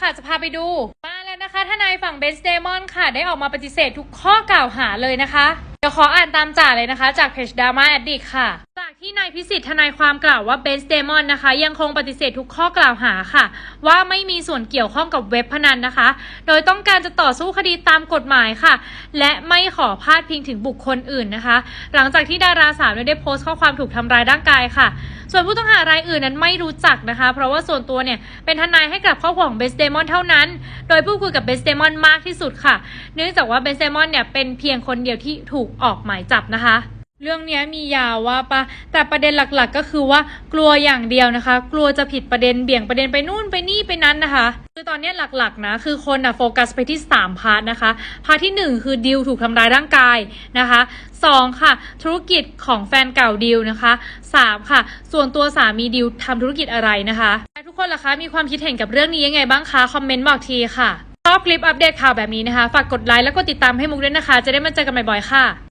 ค่ะจะพาไปดู มาแล้วนะคะทนายฝั่งเบนส์เดมอนค่ะ ได้ออกมาปฏิเสธทุกข้อกล่าวหาเลยนะคะ เดี๋ยวขออ่านตามจ่าเลยนะคะ จากเพจดราม่าแอดดิกค่ะ ที่นายพิสิทธิ์ทนายความกล่าวว่าเบนส์เดมอนนะคะ ยังคงปฏิเสธทุกข้อกล่าวหาค่ะ ว่าไม่มีส่วนเกี่ยวข้องกับเว็บพนันนะคะ โดยต้องการจะต่อสู้คดีตามกฎหมายค่ะ และไม่ขอพาดพิงถึงบุคคลอื่นนะคะ หลังจากที่ดาราสาวเนี่ยได้โพสต์ข้อความถูกทำร้ายร่างกายค่ะ ส่วนผู้ต้องหารายอื่นนั้นไม่รู้จักนะคะ เพราะว่าส่วนตัวเนี่ยเป็นทนายให้กับครอบครัวของเบสเดมอนเท่านั้น โดยพูดคุยกับเบสเดมอนมากที่สุดค่ะ เนื่องจากว่าเบสเดมอนเนี่ยเป็นเพียงคนเดียวที่ถูกออกหมายจับนะคะ เรื่องนี้มียาวว่าปะแต่ประเด็นหลักๆ ก็คือว่ากลัวอย่างเดียวนะคะ กลัวจะผิดประเด็นเบี่ยงประเด็นไปนู่นไปนี่ไปนั้นนะคะ คือตอนนี้หลักๆนะคือคนอะโฟกัสไปที่ 3 พาร์ทนะคะพาร์ทที่ 1 คือดิวถูกทำร้ายร่างกายนะคะ 2 ค่ะ ธุรกิจของแฟนเก่าดิวนะคะ 3 ค่ะ ส่วนตัวสามีดิวทำธุรกิจอะไรนะคะและทุกคนล่ะคะมีความคิดเห็นกับเรื่องนี้ยังไงบ้างคะคอมเมนต์บอกทีค่ะชอบคลิปอัปเดตข่าวแบบนี้นะคะฝากกดไลค์แล้วก็ติดตามให้มุกด้วยนะคะ จะได้มาเจอกันบ่อยๆค่ะ